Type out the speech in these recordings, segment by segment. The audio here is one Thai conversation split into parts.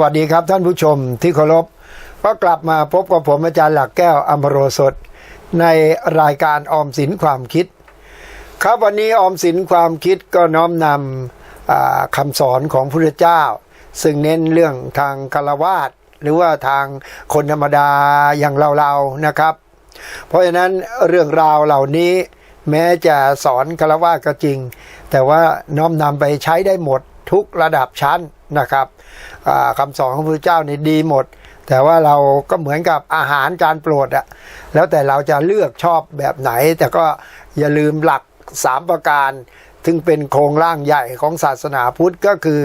วัสดีครับท่านผู้ชมที่เคารพก็กลับมาพบกับผมอาจารย์หลักแก้วอัมโรสดในรายการออมสินความคิด ครับวันนี้ออมสินความคิดก็น้อมนำอ่าคำสอนของพระเจ้า ซึ่งเน้นเรื่องทางคารวาสหรือว่าทางคนธรรมดาอย่างเราๆนะครับ เพราะฉะนั้นเรื่องราวเหล่านี้แม้จะสอนคารวะก็จริง แต่ว่าน้อมนำไปใช้ได้หมดทุกระดับชั้นนะครับ อ่าคำสอนของพระพุทธเจ้านี่ดีหมด แต่ว่าเราก็เหมือนกับอาหารจานโปรดอะแล้วแต่เราจะเลือกชอบแบบไหน แต่ก็อย่าลืมหลักสามประการซึ่งเป็นโครงร่างใหญ่ของศาสนาพุทธก็คือ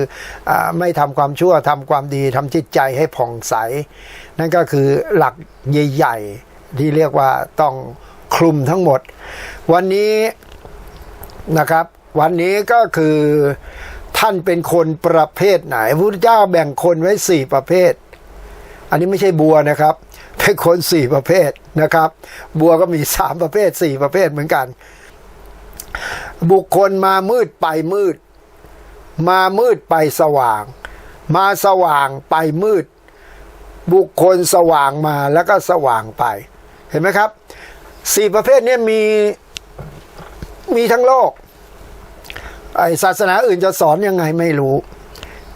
อไม่ทำความชั่วทำความดีทำจิตใจให้ผ่องใส นั่นก็คือหลักใหญ่ๆ ที่เรียกว่าต้องคลุมทั้งหมด วันนี้นะครับ วันนี้ก็คือ ท่านเป็นคนประเภทไหนพระพุทธเจ้าแบ่งคนไว้สี่ประเภท อันนี้ไม่ใช่บัวนะครับเป็นคนสี่ประเภทนะครับ บัวก็มีสามประเภทสี่ประเภทเหมือนกัน บุคคลมามืดไปมืด มามืดไปสว่าง มาสว่างไปมืด บุคคลสว่างมาแล้วก็สว่างไป เห็นไหมครับสี่ประเภทนี้มีมีทั้งโลก ไอศาสนาอื่นจะสอนยังไงไม่รู้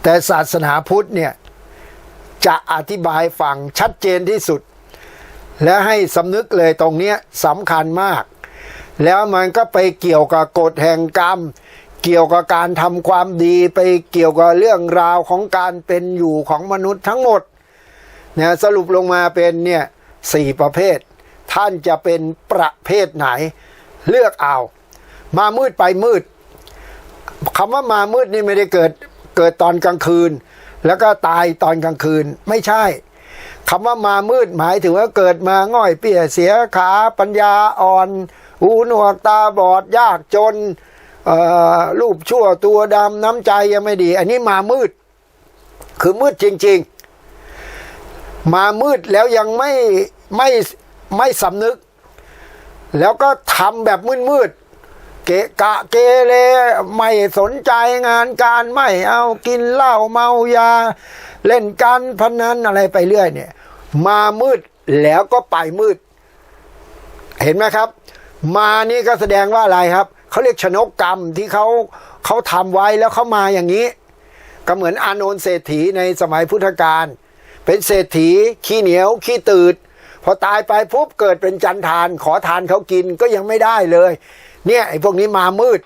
แต่ศาสนาพุทธเนี่ย จะอธิบายฟังชัดเจนที่สุด และให้สำนึกเลยตรงเนี้ยสำคัญมาก แล้วมันก็ไปเกี่ยวกับกฎแห่งกรรม เกี่ยวกับการทำความดีไปเกี่ยวกับเรื่องราวของการเป็นอยู่ของมนุษย์ทั้งหมดเนี่ยสรุปลงมาเป็นเนี่ยสี่ประเภท ท่านจะเป็นประเภทไหน เลือกเอา มามืดไปมืด คำว่ามามืดนี่ไม่ได้เกิดเกิดตอนกลางคืน แล้วก็ตายตอนกลางคืนไม่ใช่คำว่ามามืดหมายถึงว่าเกิดมาง่อยเปียเสียขาปัญญาอ่อน หูหนวกตาบอดยากจนรูปชั่วตัวดำน้ำใจยังไม่ดี อันนี้มามืด คือมืดจริง ๆ มามืดแล้วยังไม่ไม่ไม่สำนึก แล้วก็ทำแบบมืดๆ เกะกะเกเรไม่สนใจงานการไม่เอากินเหล้าเมายา เล่นการพนันอะไรไปเรื่อยเนี่ย มามืดแล้วก็ไปมืด เห็นไหมครับ มานี่ก็แสดงว่าอะไรครับเขาเรียกชนกกรรมที่เขาเขาทำไว้แล้วเขามาอย่างนี้ ก็เหมือนอานนท์เศรษฐีในสมัยพุทธกาลเป็นเศรษฐีขี้เหนียวขี้ตืดพอตายไปปุ๊บเกิดเป็นจันทาน ขอทานเขากินก็ยังไม่ได้เลย เนี่ยไอ้พวกนี้มามืด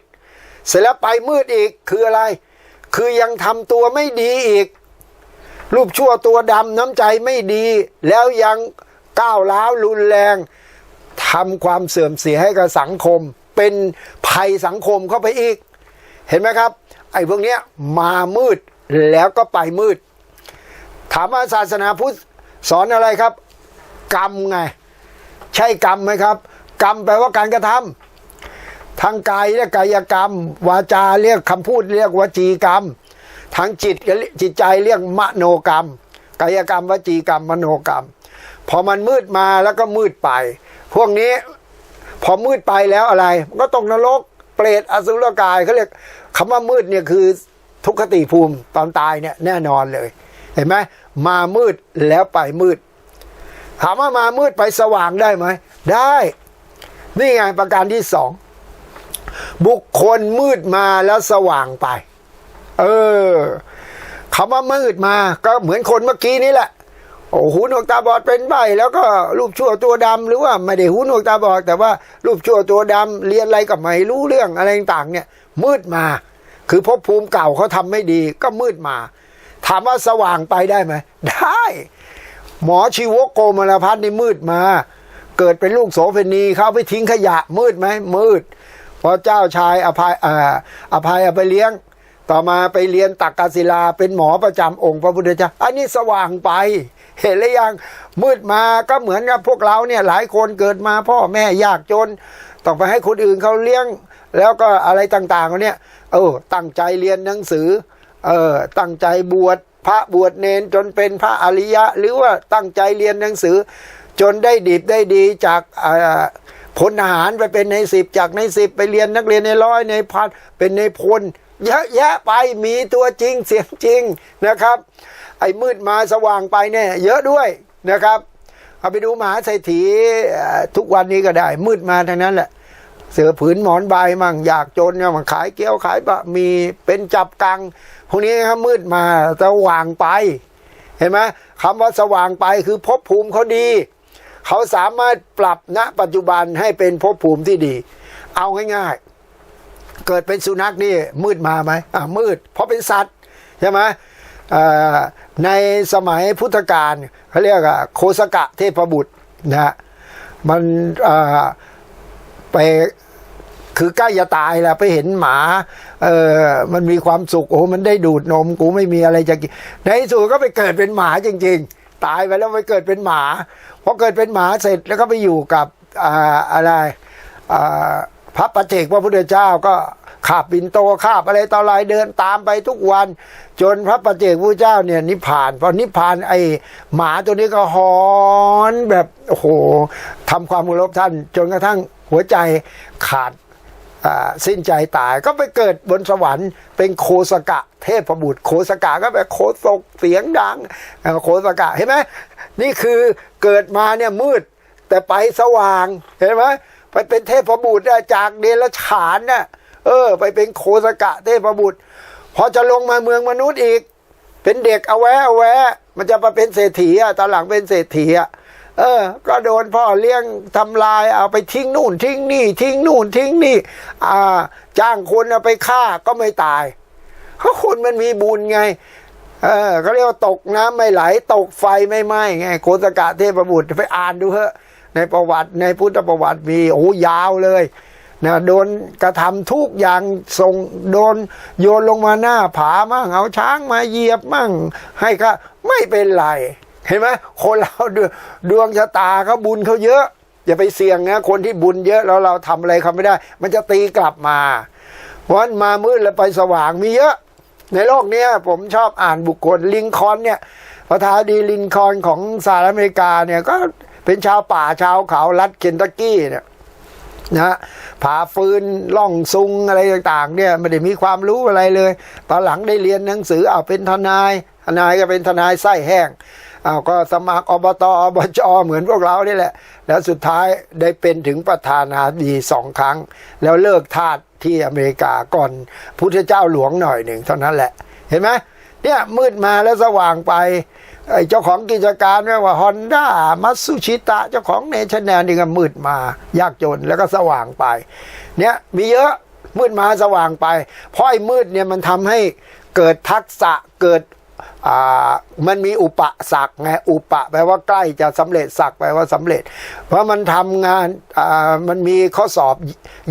เสร็จแล้วไปมืดอีกคืออะไร คือยังทำตัวไม่ดีอีก รูปชั่วตัวดำน้ำใจไม่ดี แล้วยังก้าวร้าวรุนแรงทำความเสื่อมเสียให้กับสังคม เป็นภัยสังคมเข้าไปอีก เห็นไหมครับ ไอ้พวกเนี้ยมามืดแล้วก็ไปมืด ถามว่าศาสนาพุทธสอนอะไรครับ กรรมไง ใช่กรรมไหมครับ กรรมแปลว่าการกระทำ ทางกายเรียกกายกรรม วาจาเรียกคำพูดเรียกวจีกรรม ทางจิตจิตใจเรียกมโนกรรม กายกรรมวจีกรรม มโนกรรม พอมันมืดมาแล้วก็มืดไป พวกนี้พอมืดไปแล้วอะไร ก็ตกนรกเปรตอสุรกายเขาเรียกคำว่ามืดเนี่ยคือทุกขติภูมิตอนตายเนี่ยแน่นอนเลย เห็นไหมมามืดแล้วไปมืด ถามว่ามามืดไปสว่างได้ไหมได้ นี่ไงประการที่สอง บุคคลมืดมาแล้วสว่างไป เออคำว่ามืดมาก็เหมือนคนเมื่อกี้นี้แหละโอ้หูหนวกตาบอดเป็นใบแล้วก็รูปชั่วตัวดำหรือว่าไม่ได้หูหนวกตาบอด แต่ว่ารูปชั่วตัวดำเรียนอะไรก็ไม่รู้เรื่องอะไรต่างเนี่ย มืดมา คือภพภูมิเก่าเขาทำไม่ดี ก็มืดมา ถามว่าสว่างไปได้ไหมได้ หมอชีวกโกมลพัฒน์นี่มืดมา เกิดเป็นลูกโสเภณีเขาไปทิ้งขยะมืดไหมมืด พอเจ้าชายอภัยอ่าอภัยเอาไปเลี้ยง ต่อมาไปเรียนตักกศิลาเป็นหมอประจำองค์พระพุทธเจ้าอันนี้สว่างไปเห็นหรือยังมืดมาก็เหมือนกับพวกเราเนี่ยหลายคนเกิดมาพ่อแม่ยากจน ต้องไปให้คนอื่นเขาเลี้ยง แล้วก็อะไรต่างๆเนี่ยเออตั้งใจเรียนหนังสือเออตั้งใจบวชพระบวชเนนจนเป็นพระอริยะ หรือว่าตั้งใจเรียนหนังสือ จนได้ดีได้ดีจากอ่า พลทหารไปเป็นในสิบจากในสิบไปเรียนนักเรียนในร้อยในพันเป็นในพลเยอะแยะไปมีตัวจริงเสียงจริงนะครับ ไอ้มืดมาสว่างไปเนี่ยเยอะด้วยนะครับเอาไปดูมหาเศรษฐีทุกวันนี้ก็ได้ มืดมาทั้งนั้นแหละ เสือผืนหมอนใบมั่งอยากจนเนี่ยมันขายเกี๊ยวขายบะมีเป็นจับกังพวกนี้ครับมืดมาสว่างไป เห็นไหมคำว่าสว่างไปคือภพภูมิเขาดี เขาสามารถปรับณปัจจุบันให้เป็นภพภูมิที่ดี เอาง่ายๆ เกิดเป็นสุนัขนี่มืดมาไหมอ่ามืด เพราะเป็นสัตว์ใช่ไหมอ่อในสมัยพุทธกาลเขาเรียกว่าโคสกะเทพบุตรนะฮะมันอ่อไปคือใกล้จะตายแล้วไปเห็นหมาเออมันมีความสุขโอ้มันได้ดูดนมกูไม่มีอะไรจะกินในสุดก็ไปเกิดเป็นหมาจริง ๆ ตายไปแล้วไปเกิดเป็นหมา พอเกิดเป็นหมาเสร็จแล้วก็ไปอยู่กับอ่าอะไรพระปัจเจกพระพุทธเจ้าก็ขาบบินโตขาบอะไรต่ออะไรเดินตามไปทุกวัน จนพระปัจเจกพระเจ้าเนี่ยนิพพานพอนิพพานไอหมาตัวนี้ก็หอนแบบโอ้โหทำความเคารพท่าน จนกระทั่งหัวใจขาดสิ้นใจตายก็ไปเกิดบนสวรรค์ เป็นโคสกะ เทพประบุตรโคสกะก็แบบโคศกเสียงดังโคสกะเห็นไหม นี่คือเกิดมาเนี่ยมืด แต่ไปสว่างเห็นไหมไปเป็นเทพบุตรจากเดรัจฉานน่ะเออ ไปเป็นโคสกะเทพบุตรพอจะลงมาเมืองมนุษย์อีก เป็นเด็กเอาแวะเอาแวะ มันจะมาเป็นเศรษฐีอะตอนหลังเป็นเศรษฐีอะเออ ก็โดนพ่อเลี้ยงทำลายเอาไปทิ้งนู่น ทิ้งนี่ ทิ้งนู่น ทิ้งนี่ อ่า จ้างคนเอาไปฆ่าก็ไม่ตายเพราะคนมันมีบุญไง เออเขาเรียกว่าตกน้ำไม่ไหล ตกไฟไม่ไหม้ไงโคสกะเทพบุตรไปอ่านดูเถอะในประวัติในพุทธประวัติมีโอ้ยาวเลยนะโดนกระทำทุกอย่างส่งโดนโยนลงมาหน้าผามั่งเอาช้างมาเหยียบมั่ง ให้ก็ไม่เป็นไร เห็นไหมคนเราดวงชะตาเขาบุญเขาเยอะ อย่าไปเสี่ยงนะคนที่บุญเยอะแล้วเราทำอะไรเขาไม่ได้ มันจะตีกลับมา เพราะฉะนั้นมามืดแล้วไปสว่างมีเยอะ ในโลกนี้ผมชอบอ่านบุคคลลิงคอนเนี่ยประธานดีลินคอนของสหรัฐอเมริกาเนี่ยก็เป็นชาวป่าชาวเขารัฐเคนตักกี้เนี่ยนะผ่าฟืนล่องซุงอะไรต่างๆเนี่ยไม่ได้มีความรู้อะไรเลย ตอนหลังได้เรียนหนังสือเอาเป็นทนาย ทนายก็เป็นทนายไส้แห้งเอาก็สมัครอบตอบจเหมือนพวกเรานี่แหละ แล้วสุดท้ายได้เป็นถึงประธานาธิบดีสองครั้ง แล้วเลิกทาส ที่อเมริกาก่อนพุทธเจ้าหลวงหน่อยหนึ่งเท่านั้นแหละ เห็นไหมเนี่ยมืดมาแล้วสว่างไปไอ้เจ้าของกิจการไม่ว่าฮอนด้ามัตสุชิตะเจ้าของเนชั่นแนลนี่ก็มืดมายากจนแล้วก็สว่างไป เนี่ยมีเยอะมืดมาสว่างไป เพราะไอ้มืดเนี่ยมันทำให้เกิดทักษะเกิด มันมีอุปสรรคไงอุปะแปลว่าใกล้จะสำเร็จสักแปลว่าสำเร็จ เพราะมันทำงานมันมีข้อสอบ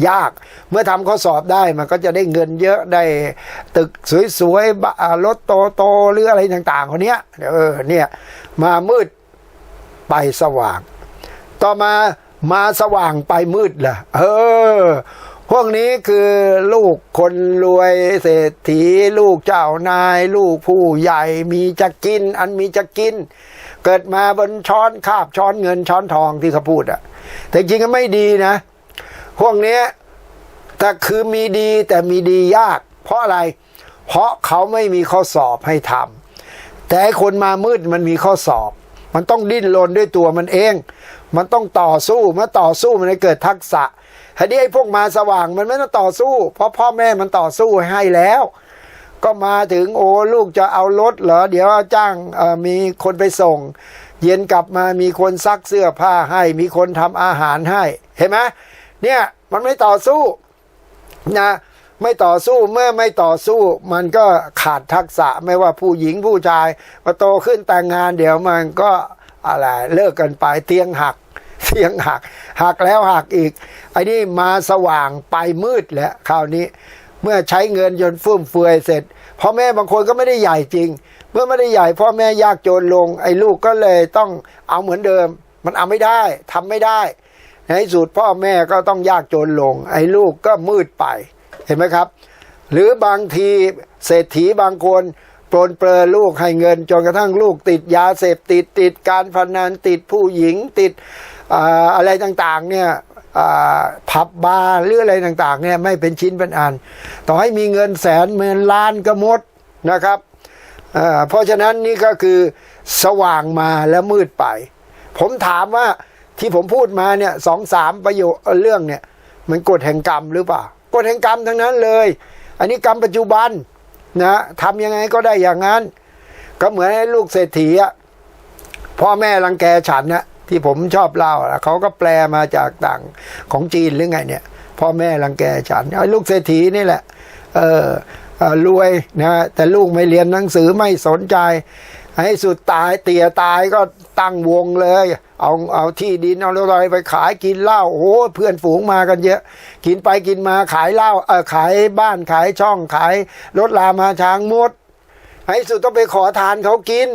ยาก เมื่อทำข้อสอบได้มันก็จะได้เงินเยอะได้ตึกสวยๆรถโตๆหรืออะไรต่างๆคนเนี้ยเออเนี่ยมามืดไปสว่าง ต่อมามาสว่างไปมืดล่ะ เออ พวกนี้คือลูกคนรวยเศรษฐี ลูกเจ้านาย ลูกผู้ใหญ่มีจะกิน อันมีจะกิน เกิดมาบนช้อนคาบช้อนเงินช้อนทองที่เขาพูดอะแต่จริงก็ไม่ดีนะ พวกเนี้ยแต่คือมีดีแต่มีดียาก เพราะอะไร เพราะเขาไม่มีข้อสอบให้ทำแต่คนมามืดมันมีข้อสอบ มันต้องดิ้นรนด้วยตัวมันเอง มันต้องต่อสู้เมื่อต่อสู้มันจะเกิดทักษะ ทีนี้ไอ้พวกมาสว่างมันไม่ต้องต่อสู้ เพราะพ่อแม่มันต่อสู้ให้แล้ว ก็มาถึงโอ้ลูกจะเอารถเหรอเดี๋ยวจ้างมีคนไปส่ง เย็นกลับมามีคนซักเสื้อผ้าให้ มีคนทำอาหารให้เห็นไหมเนี่ยมันไม่ต่อสู้นะไม่ต่อสู้เมื่อไม่ต่อสู้ มันก็ขาดทักษะไม่ว่าผู้หญิงผู้ชายพอโตขึ้นแต่งงานเดี๋ยวมันก็อะไรเลิกกันไปเตียงหัก ยังหัก หักแล้วหักอีกไอ้นี่มาสว่างไปมืดแล้วคราวนี้ เมื่อใช้เงินจนฟุ่มเฟือยเสร็จพ่อแม่บางคนก็ไม่ได้ใหญ่จริง เมื่อไม่ได้ใหญ่พ่อแม่ยากจนลง ไอ้ลูกก็เลยต้องเอาเหมือนเดิม มันเอาไม่ได้ทำไม่ได้ในสุดพ่อแม่ก็ต้องยากจนลง ไอ้ลูกก็มืดไปเห็นไหมครับ หรือบางทีเศรษฐีบางคนปลนเปลือลูกให้เงินจนกระทั่งลูกติดยาเสพติดติดการพนันติดผู้หญิงติด อะไรต่างๆเนี่ยผับบาร์หรืออะไรต่างๆเนี่ยไม่เป็นชิ้นเป็นอัน ต่อให้มีเงินแสนหมื่นล้านก็มดนะครับเพราะฉะนั้นนี่ก็คือสว่างมาแล้วมืดไป ผมถามว่าที่ผมพูดมาเนี่ยสองสามประโยคเอ่อเรื่องเนี่ยมันกฎแห่งกรรมหรือเปล่ากฎแห่งกรรมทั้งนั้นเลย อันนี้กรรมปัจจุบันนะทำยังไงก็ได้อย่างนั้น ก็เหมือนไอ้ลูกเศรษฐีอะพ่อแม่รังแกฉันนะ ที่ผมชอบเล่าเขาก็แปลมาจากต่างของจีนหรือไงเนี่ย พ่อแม่รังแกฉันไอ้ลูกเศรษฐีนี่แหละ เออรวยนะแต่ลูกไม่เรียนหนังสือไม่สนใจ ให้สุดตายเตี่ยตายก็ตั้งวงเลย เอาเอาที่ดินเอาอะไรไปขายกินเหล้าโอ้โหเพื่อนฝูงมากันเยอะ กินไปกินมาขายเหล้าเออขายบ้านขายช่องขายรถลามาช้างหมด ให้สุดต้องไปขอทานเขากิน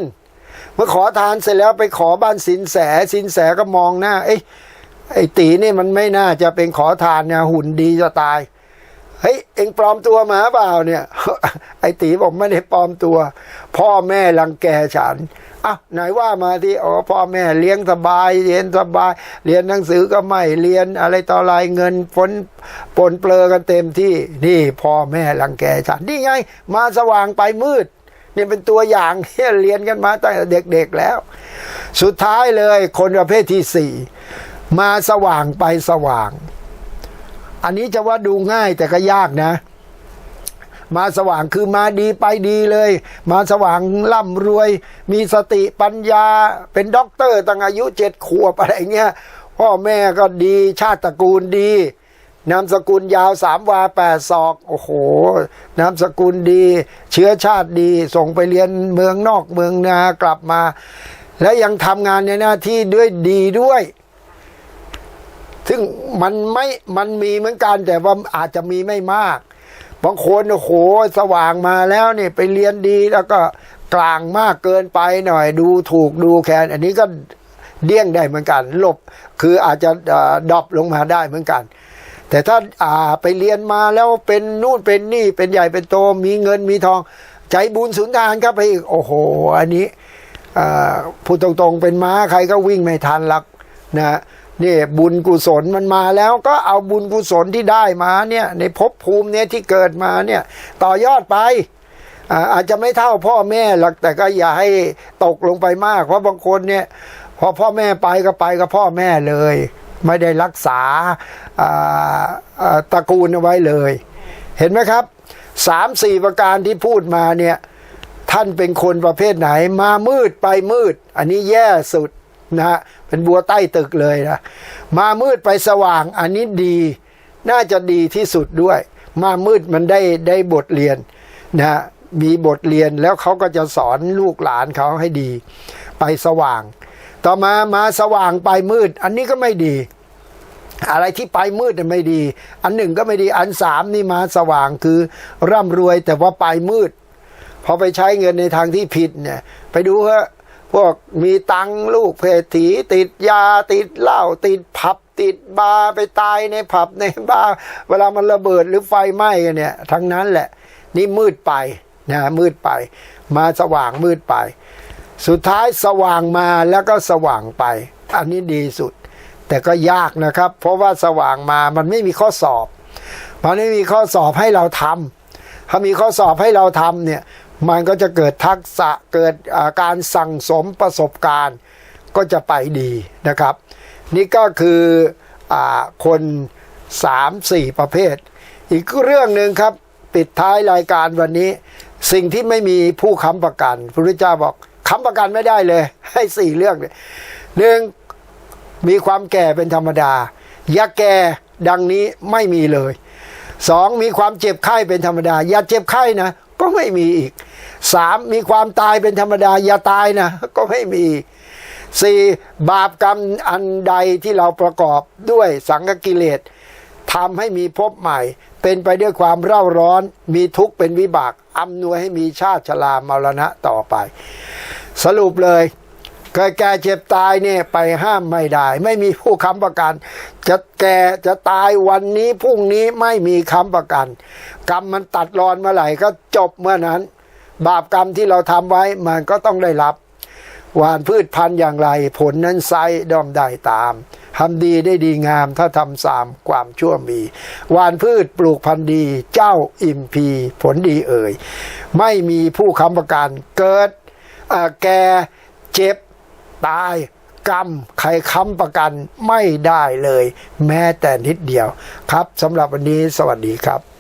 เมื่อขอทานเสร็จแล้วไปขอบ้านสินแสสินแสก็มองหน้า เอ้ยไอ้ตีนี่มันไม่น่าจะเป็นขอทานเนี่ยหุ่นดีจะตายเฮ้ยเอ็งปลอมตัวมาเปล่าเนี่ย ไอ้ตีบอกไม่ได้ปลอมตัว พ่อแม่รังแกฉันอะไหนว่ามาที่อ๋อพ่อแม่เลี้ยงสบายเรียนสบาย เรียนหนังสือก็ไม่เรียนอะไรต่ออะไรเงินฝนปนเปลือกันเต็มที่นี่พ่อแม่รังแกฉันนี่ไง มาสว่างไปมืด นี่เป็นตัวอย่างที่เรียนกันมาตั้งแต่เด็กๆแล้ว สุดท้ายเลยคนประเภทที่สี่มาสว่างไปสว่าง อันนี้จะว่าดูง่ายแต่ก็ยากนะ มาสว่างคือมาดีไปดีเลย มาสว่างร่ำรวย มีสติปัญญาเป็นด็อกเตอร์ตั้งอายุเจ็ดขวบอะไรเงี้ยพ่อแม่ก็ดีชาติตระกูลดี นามสกุลยาวสามวาแปดศอก โอ้โห นามสกุลดี เชื้อชาติดี ส่งไปเรียนเมืองนอกเมืองนากลับมา และยังทำงานในหน้าที่ด้วยดีด้วย ซึ่งมันไม่มันมีเหมือนกันแต่ว่าอาจจะมีไม่มากบางคนโอ้โหสว่างมาแล้วเนี่ยไปเรียนดีแล้วก็กลางมากเกินไปหน่อย ดูถูกดูแคลนอันนี้ก็เดี่ยงได้เหมือนกันหลบคืออาจจะดรอปลงมาได้เหมือนกัน แต่ถ้าอ่าไปเรียนมาแล้วเป็นนู่นเป็นนี่เป็นใหญ่เป็นโตมีเงินมีทอง ใจบุญสุนทานครับไปอีกโอ้โห อันนี้อ่าพูดตรงๆเป็นม้าใครก็วิ่งไม่ทันหลักนะนี่บุญกุศลมันมาแล้วก็เอาบุญกุศลที่ได้มาเนี่ยในภพภูมิเนี่ยที่เกิดมาเนี่ยต่อยอดไปอาอาจจะไม่เท่าพ่อแม่หรอกแต่ก็อย่าให้ตกลงไปมาก เพราะบางคนเนี่ยพอพ่อแม่ไปก็ไปกับพ่อแม่เลย ไม่ได้รักษาตระกูลเอาไว้เลย เห็นไหมครับสามสี่ประการที่พูดมาเนี่ยท่านเป็นคนประเภทไหนมามืดไปมืด อันนี้แย่สุดนะฮะเป็นบัวใต้ตึกเลยนะมามืดไปสว่างอันนี้ดี น่าจะดีที่สุดด้วย มามืดมันได้ได้บทเรียนนะฮะมีบทเรียนแล้วเขาก็จะสอนลูกหลานเขาให้ดี ไปสว่าง ต่อมามาสว่างไปมืด อันนี้ก็ไม่ดี อะไรที่ไปมืดเนี่ยไม่ดี อันหนึ่งก็ไม่ดีอันสามนี่มาสว่างคือร่ำรวยแต่ว่าไปมืดพอไปใช้เงินในทางที่ผิดเนี่ย ไปดูฮะพวกมีตังลูกเพศถีติดยาติดเหล้าติดผับติดบาร์ไปตายในผับในบาร์เวลามันระเบิดหรือไฟไหม้กันเนี่ย ทั้งนั้นแหละ นี่มืดไปนะมืดไป มาสว่างมืดไป สุดท้ายสว่างมาแล้วก็สว่างไป อันนี้ดีสุด แต่ก็ยากนะครับ เพราะว่าสว่างมามันไม่มีข้อสอบ มันไม่มีข้อสอบให้เราทำถ้ามีข้อสอบให้เราทำเนี่ยมันก็จะเกิดทักษะเกิดการสั่งสมประสบการณ์ ก็จะไปดีนะครับ นี่ก็คืออคนสามสี่ประเภท อีกเรื่องหนึ่งครับปิดท้ายรายการวันนี้ สิ่งที่ไม่มีผู้ค้ำประกันพระพุทธเจ้าบอก ค้ำประกันไม่ได้เลย ให้สี่เรื่องเลยหนึ่งมีความแก่เป็นธรรมดา อย่าแก่ดังนี้ไม่มีเลยสองมีความเจ็บไข้เป็นธรรมดา อย่าเจ็บไข้นะ ก็ไม่มีอีกสามมีความตายเป็นธรรมดา อย่าตายนะ ก็ไม่มีสี่บาปกรรมอันใดที่เราประกอบด้วยสังกกิเลส ทำให้มีภพใหม่ เป็นไปด้วยความเร่าร้อน มีทุกข์เป็นวิบากอำนวยให้มีชาติชรามรณะต่อไป สรุปเลยเกิดแก่เจ็บตายเนี่ยไปห้ามไม่ได้ ไม่มีผู้ค้ำประกัน จะแก่จะตายวันนี้พรุ่งนี้ไม่มีค้ำประกัน กรรมมันตัดรอนเมื่อไหร่ก็จบเมื่อนั้น บาปกรรมที่เราทำไว้มันก็ต้องได้รับ หวานพืชพันธุ์อย่างไร ผลนั้นไซด้อมได้ตามทำดีได้ดีงามถ้าทำสามความชั่วมีหวานพืชปลูกพันธุ์ดี เจ้าอิ่มพี ผลดีเอ่ย ไม่มีผู้ค้ำประกันเกิดแก่เจ็บ ตายกรรมใครค้ำประกันไม่ได้เลย แม้แต่นิดเดียวครับสำหรับวันนี้สวัสดีครับ